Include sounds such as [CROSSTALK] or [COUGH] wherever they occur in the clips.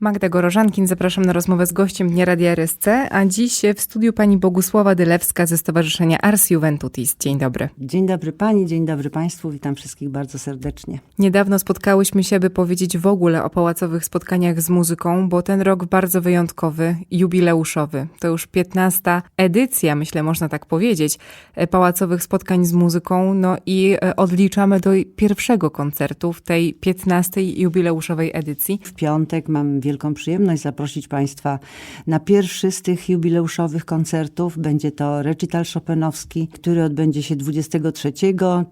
Magda Gorożankin, zapraszam na rozmowę z gościem Dnia Radia RSC, a dziś w studiu pani Bogusława Dylewska ze Stowarzyszenia Ars Juventutis. Dzień dobry. Dzień dobry pani, dzień dobry państwu, witam wszystkich bardzo serdecznie. Niedawno spotkałyśmy się, by powiedzieć w ogóle o pałacowych spotkaniach z muzyką, bo ten rok bardzo wyjątkowy, jubileuszowy. To już 15. edycja, myślę, można tak powiedzieć, e, pałacowych spotkań z muzyką, no i e, odliczamy do pierwszego koncertu w tej 15. jubileuszowej edycji. W piątek mam wielką przyjemność zaprosić państwa na pierwszy z tych jubileuszowych koncertów. Będzie to recital Chopinowski, który odbędzie się 23.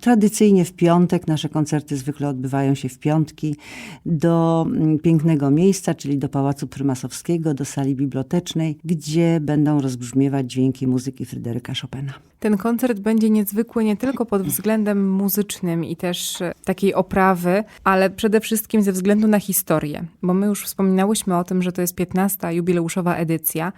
Tradycyjnie w piątek, nasze koncerty zwykle odbywają się w piątki, do mm, pięknego miejsca, czyli do Pałacu Prymasowskiego, do sali bibliotecznej, gdzie będą rozbrzmiewać dźwięki muzyki Fryderyka Chopina. Ten koncert będzie niezwykły nie tylko pod względem muzycznym i też e, takiej oprawy, ale przede wszystkim ze względu na historię. Bo my już wspominałyśmy o tym, że to jest 15. jubileuszowa edycja,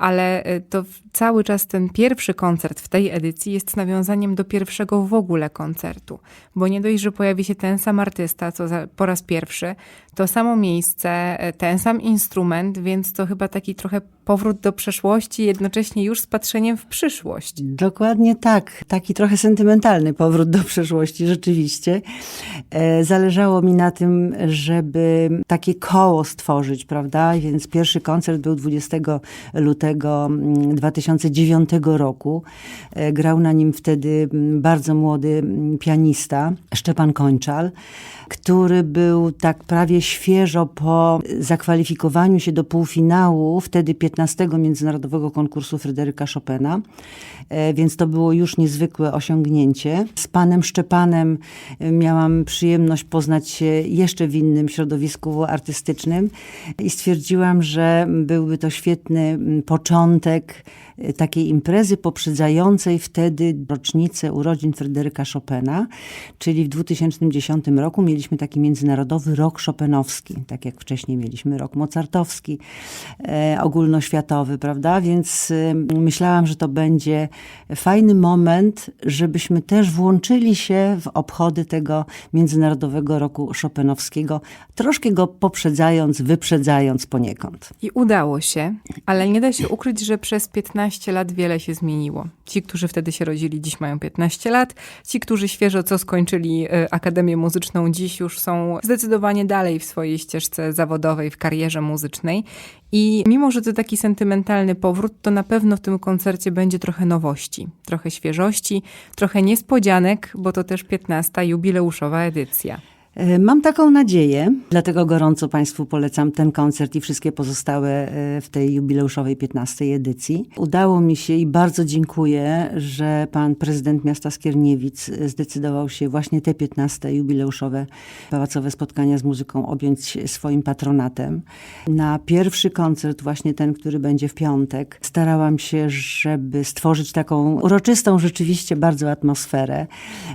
ale e, to cały czas ten pierwszy koncert w tej edycji jest nawiązaniem do pierwszego w ogóle koncertu. Bo nie dość, że pojawi się ten sam artysta, co za, po raz pierwszy, to samo miejsce, e, ten sam instrument, więc to chyba taki trochę powrót do przeszłości, jednocześnie już z patrzeniem w przyszłość. Dokładnie tak. Taki trochę sentymentalny powrót do przeszłości, rzeczywiście. E, Zależało mi na tym, żeby takie koło stworzyć, prawda? Więc pierwszy koncert był 20 lutego 2009 roku. E, Grał na nim wtedy mm, bardzo młody mm, pianista, Szczepan Kończal, który był tak prawie świeżo po zakwalifikowaniu się do półfinału, wtedy 15 Międzynarodowego Konkursu Fryderyka Chopina, E, więc to było już niezwykłe osiągnięcie. Z panem Szczepanem e, miałam przyjemność poznać się jeszcze w innym środowisku artystycznym i stwierdziłam, że byłby to świetny mm, początek e, takiej imprezy poprzedzającej wtedy rocznicę urodzin Fryderyka Chopina, czyli w 2010 roku mieliśmy taki międzynarodowy rok chopinowski, tak jak wcześniej mieliśmy rok mozartowski, e, ogólnoświatowy, prawda? Więc e, myślałam, że to będzie fajny moment, żebyśmy też włączyli się w obchody tego Międzynarodowego Roku Chopinowskiego, troszkę go poprzedzając, wyprzedzając poniekąd. I udało się, ale nie da się ukryć, że przez 15 lat wiele się zmieniło. Ci, którzy wtedy się rodzili, dziś mają 15 lat. Ci, którzy świeżo co skończyli e, Akademię Muzyczną, dziś już są zdecydowanie dalej w swojej ścieżce zawodowej, w karierze muzycznej. I mimo, że to taki sentymentalny powrót, to na pewno w tym koncercie będzie trochę nowości, trochę świeżości, trochę niespodzianek, bo to też 15. jubileuszowa edycja. E, Mam taką nadzieję, dlatego gorąco Państwu polecam ten koncert i wszystkie pozostałe e, w tej jubileuszowej 15 edycji. Udało mi się i bardzo dziękuję, że pan prezydent miasta Skierniewic zdecydował się właśnie te 15 jubileuszowe pałacowe spotkania z muzyką objąć swoim patronatem. Na pierwszy koncert, właśnie ten, który będzie w piątek, starałam się, żeby stworzyć taką uroczystą rzeczywiście bardzo atmosferę.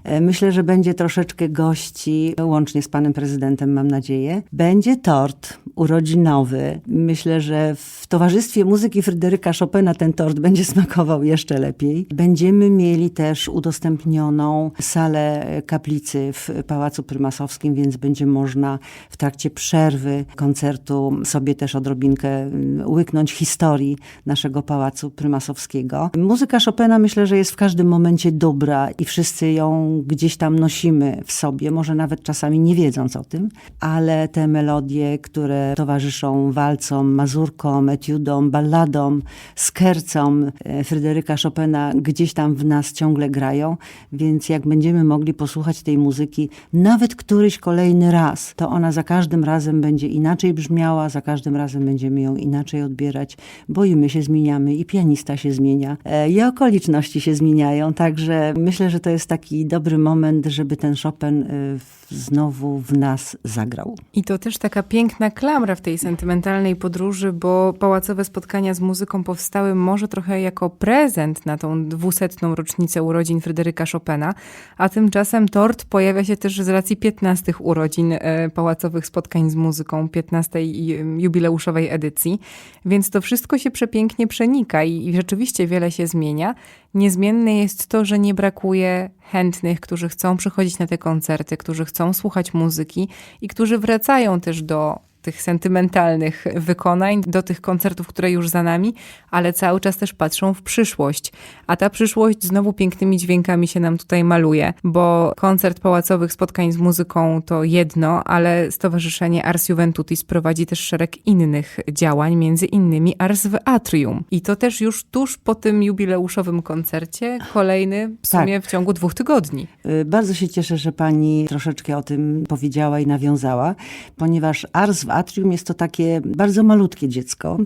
E, Myślę, że będzie troszeczkę gości, łącznie z panem prezydentem, mam nadzieję. Będzie tort urodzinowy. Myślę, że w towarzystwie muzyki Fryderyka Chopina ten tort będzie smakował jeszcze lepiej. Będziemy mieli też udostępnioną salę kaplicy w Pałacu Prymasowskim, więc będzie można w trakcie przerwy koncertu sobie też odrobinkę mm, łyknąć historii naszego Pałacu Prymasowskiego. Muzyka Chopina myślę, że jest w każdym momencie dobra i wszyscy ją gdzieś tam nosimy w sobie, może nawet czasami nie wiedząc o tym, ale te melodie, które towarzyszą walcom, mazurkom, etiudom, balladom, skercom e, Fryderyka Chopina gdzieś tam w nas ciągle grają, więc jak będziemy mogli posłuchać tej muzyki nawet któryś kolejny raz, to ona za każdym razem będzie inaczej brzmiała, za każdym razem będziemy ją inaczej odbierać, bo i my się zmieniamy, i pianista się zmienia, e, i okoliczności się zmieniają, także myślę, że to jest taki dobry moment, żeby ten Chopin e, w- znowu w nas zagrał. I to też taka piękna klamra w tej sentymentalnej podróży, bo pałacowe spotkania z muzyką powstały może trochę jako prezent na tą dwusetną rocznicę urodzin Fryderyka Chopina, a tymczasem tort pojawia się też z racji 15 urodzin e, pałacowych spotkań z muzyką, 15 i- jubileuszowej edycji, więc to wszystko się przepięknie przenika i, i rzeczywiście wiele się zmienia. Niezmienne jest to, że nie brakuje chętnych, którzy chcą przychodzić na te koncerty, którzy chcą słuchać muzyki i którzy wracają też do tych sentymentalnych wykonań, do tych koncertów, które już za nami, ale cały czas też patrzą w przyszłość. A ta przyszłość znowu pięknymi dźwiękami się nam tutaj maluje, bo koncert pałacowych spotkań z muzyką to jedno, ale Stowarzyszenie Ars Juventutis prowadzi też szereg innych działań, między innymi Ars w Atrium. I to też już tuż po tym jubileuszowym koncercie, kolejny w sumie w ciągu dwóch tygodni. Y, Bardzo się cieszę, że pani troszeczkę o tym powiedziała i nawiązała, ponieważ Ars w Atrium jest to takie bardzo malutkie dziecko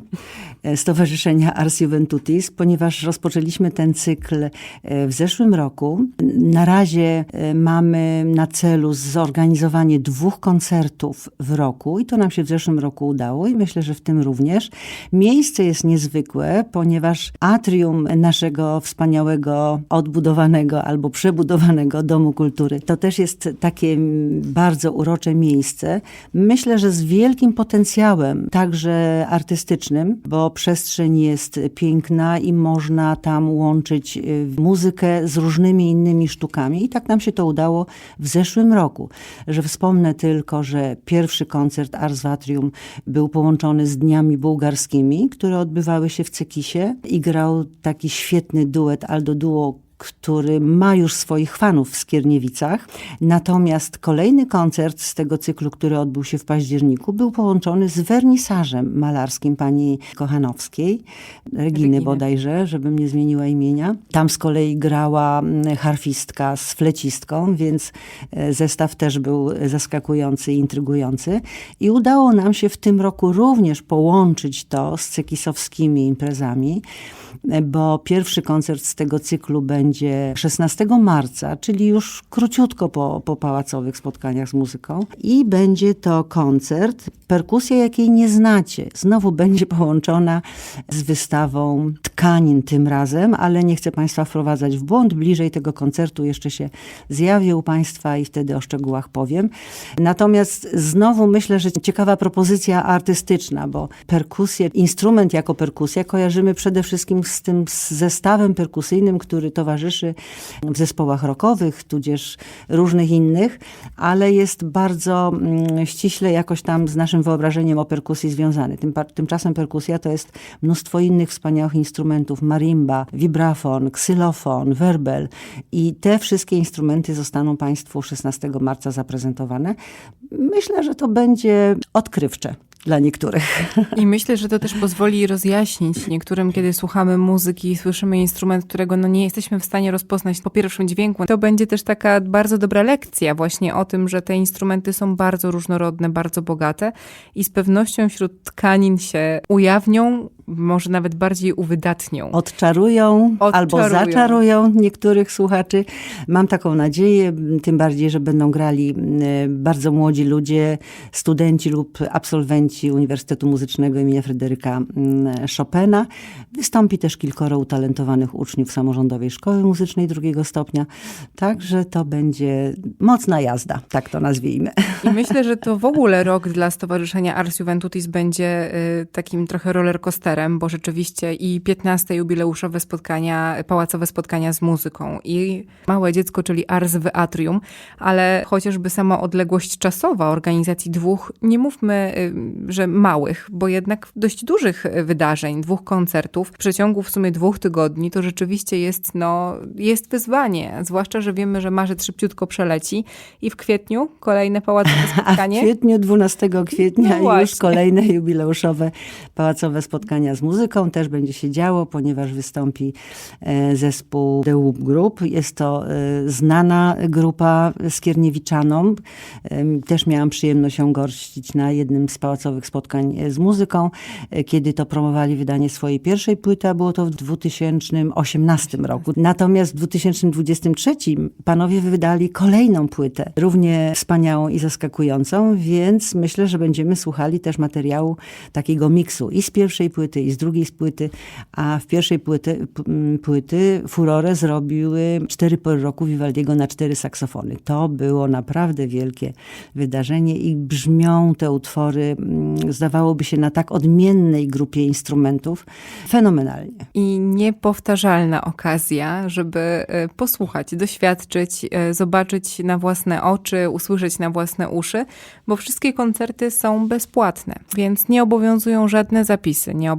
e, Stowarzyszenia Ars Juventutis, ponieważ rozpoczęliśmy ten cykl e, w zeszłym roku. Na razie e, mamy na celu zorganizowanie dwóch koncertów w roku i to nam się w zeszłym roku udało i myślę, że w tym również. Miejsce jest niezwykłe, ponieważ atrium naszego wspaniałego, odbudowanego albo przebudowanego Domu Kultury to też jest takie bardzo urocze miejsce. Myślę, że z wielkim potencjałem, także artystycznym, bo przestrzeń jest piękna i można tam łączyć y, muzykę z różnymi innymi sztukami. I tak nam się to udało w zeszłym roku. Że wspomnę tylko, że pierwszy koncert Ars w Atrium był połączony z Dniami Bułgarskimi, które odbywały się w Cekisie i grał taki świetny duet Aldo Duo który ma już swoich fanów w Skierniewicach. Natomiast kolejny koncert z tego cyklu, który odbył się w październiku, był połączony z wernisażem malarskim pani Kochanowskiej, Reginy, Reginy. bodajże, żebym nie zmieniła imienia. Tam z kolei grała mm, harfistka z flecistką, więc e, zestaw też był zaskakujący i intrygujący. I udało nam się w tym roku również połączyć to z cekisowskimi imprezami bo pierwszy koncert z tego cyklu będzie 16 marca, czyli już króciutko po, po pałacowych spotkaniach z muzyką. I będzie to koncert, perkusja jakiej nie znacie. Znowu będzie połączona z wystawą tkanin tym razem, ale nie chcę Państwa wprowadzać w błąd. Bliżej tego koncertu jeszcze się zjawię u Państwa i wtedy o szczegółach powiem. Natomiast znowu myślę, że ciekawa propozycja artystyczna, bo perkusję, instrument jako perkusja kojarzymy przede wszystkim z tym zestawem perkusyjnym, który towarzyszy w zespołach rockowych, tudzież różnych innych, ale jest bardzo mm, ściśle jakoś tam z naszym wyobrażeniem o perkusji związany. Tym, tymczasem perkusja to jest mnóstwo innych wspaniałych instrumentów, marimba, vibrafon, ksylofon, werbel i te wszystkie instrumenty zostaną Państwu 16 marca zaprezentowane. Myślę, że to będzie odkrywcze dla niektórych. [LAUGHS] I myślę, że to też pozwoli rozjaśnić niektórym, kiedy słuchamy muzyki i słyszymy instrument, którego no nie jesteśmy w stanie rozpoznać po pierwszym dźwięku. To będzie też taka bardzo dobra lekcja właśnie o tym, że te instrumenty są bardzo różnorodne, bardzo bogate i z pewnością wśród tkanin się ujawnią, może nawet bardziej uwydatnią. Odczarują, Odczarują. albo zaczarują niektórych słuchaczy. Mam taką nadzieję, tym bardziej, że będą grali bardzo młodzi ludzie, studenci lub absolwenci Uniwersytetu Muzycznego imienia Fryderyka Chopina. Wystąpi też kilkoro utalentowanych uczniów samorządowej szkoły muzycznej drugiego stopnia. Także to będzie mocna jazda, tak to nazwijmy. I myślę, że to w ogóle rok dla Stowarzyszenia Ars Juventutis będzie y, takim trochę rollercoasterem, bo rzeczywiście i 15 jubileuszowe spotkania, pałacowe spotkania z muzyką i małe dziecko, czyli Ars w Atrium, ale chociażby sama odległość czasowa organizacji dwóch, nie mówmy, y, że małych, bo jednak dość dużych wydarzeń, dwóch koncertów w przeciągu w sumie dwóch tygodni, to rzeczywiście jest, no, jest wyzwanie. Zwłaszcza, że wiemy, że marzec szybciutko przeleci i w kwietniu kolejne pałacowe [LAUGHS] A w spotkanie. kwietniu, 12 kwietnia No już kolejne jubileuszowe pałacowe spotkania z muzyką. Też będzie się działo, ponieważ wystąpi e, zespół The Whoop Group. Jest to e, znana grupa skierniewiczanom. Też miałam przyjemność ją gościć na jednym z pałacowych spotkań e, z muzyką, kiedy to promowali wydanie swojej pierwszej płyty, a było to w 2018 roku. Natomiast w 2023 panowie wydali kolejną płytę, równie wspaniałą i zaskakującą, więc myślę, że będziemy słuchali też materiału takiego miksu i z pierwszej płyty, płyty i z drugiej płyty, a w pierwszej płyty, płyty furorę zrobiły cztery pory roku Vivaldiego na cztery saksofony. To było naprawdę wielkie wydarzenie i brzmią te utwory, zdawałoby się, na tak odmiennej grupie instrumentów, fenomenalnie. I niepowtarzalna okazja, żeby e, posłuchać, doświadczyć, e, zobaczyć na własne oczy, usłyszeć na własne uszy, bo wszystkie koncerty są bezpłatne, więc nie obowiązują żadne zapisy, nie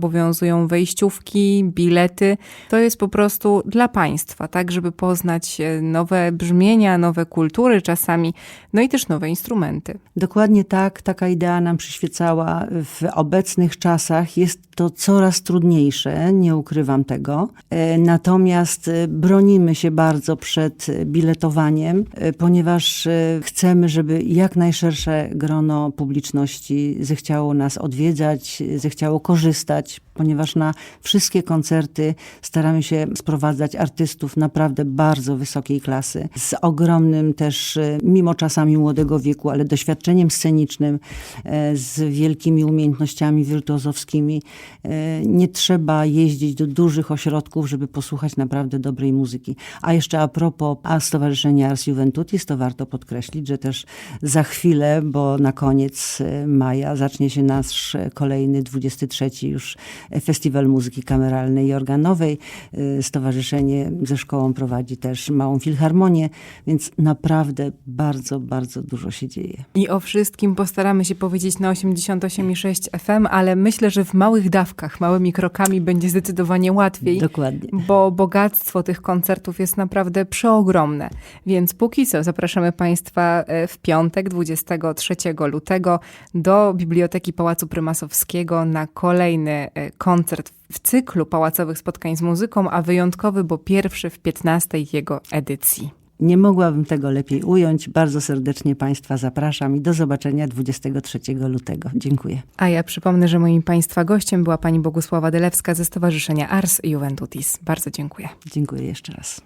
wejściówki, bilety. To jest po prostu dla państwa, tak, żeby poznać e, nowe brzmienia, nowe kultury czasami, no i też nowe instrumenty. Dokładnie tak, taka idea nam przyświecała w obecnych czasach. Jest to coraz trudniejsze, nie ukrywam tego. E, Natomiast e, bronimy się bardzo przed biletowaniem, ponieważ chcemy, żeby jak najszersze grono publiczności zechciało nas odwiedzać, zechciało korzystać, ponieważ na wszystkie koncerty staramy się sprowadzać artystów naprawdę bardzo wysokiej klasy, z ogromnym też, e, mimo czasami młodego wieku, ale doświadczeniem scenicznym, e, z wielkimi umiejętnościami wirtuozowskimi. E, Nie trzeba jeździć do dużych ośrodków, żeby posłuchać naprawdę dobrej muzyki. A jeszcze a propos a Stowarzyszenia Ars Juventutis, to warto podkreślić, że też za chwilę, bo na koniec maja zacznie się nasz kolejny, 23 już Festiwal Muzyki Kameralnej i Organowej. E, Stowarzyszenie ze szkołą prowadzi też małą filharmonię, więc naprawdę bardzo, bardzo dużo się dzieje. I o wszystkim postaramy się powiedzieć na 88,6 FM, ale myślę, że w małych dawkach, małymi krokami będzie zdecydowanie łatwiej. Dokładnie. bo bogactwo tych koncertów jest naprawdę przeogromne. Więc póki co zapraszamy Państwa e, w piątek, 23 lutego, do Biblioteki Pałacu Prymasowskiego na kolejny koncert w cyklu pałacowych spotkań z muzyką, a wyjątkowy, bo pierwszy w 15 jego edycji. Nie mogłabym tego lepiej ująć. Bardzo serdecznie Państwa zapraszam i do zobaczenia 23 lutego. Dziękuję. A ja przypomnę, że moim Państwa gościem była pani Bogusława Delewska ze Stowarzyszenia Ars Juventutis. Bardzo dziękuję. Dziękuję jeszcze raz.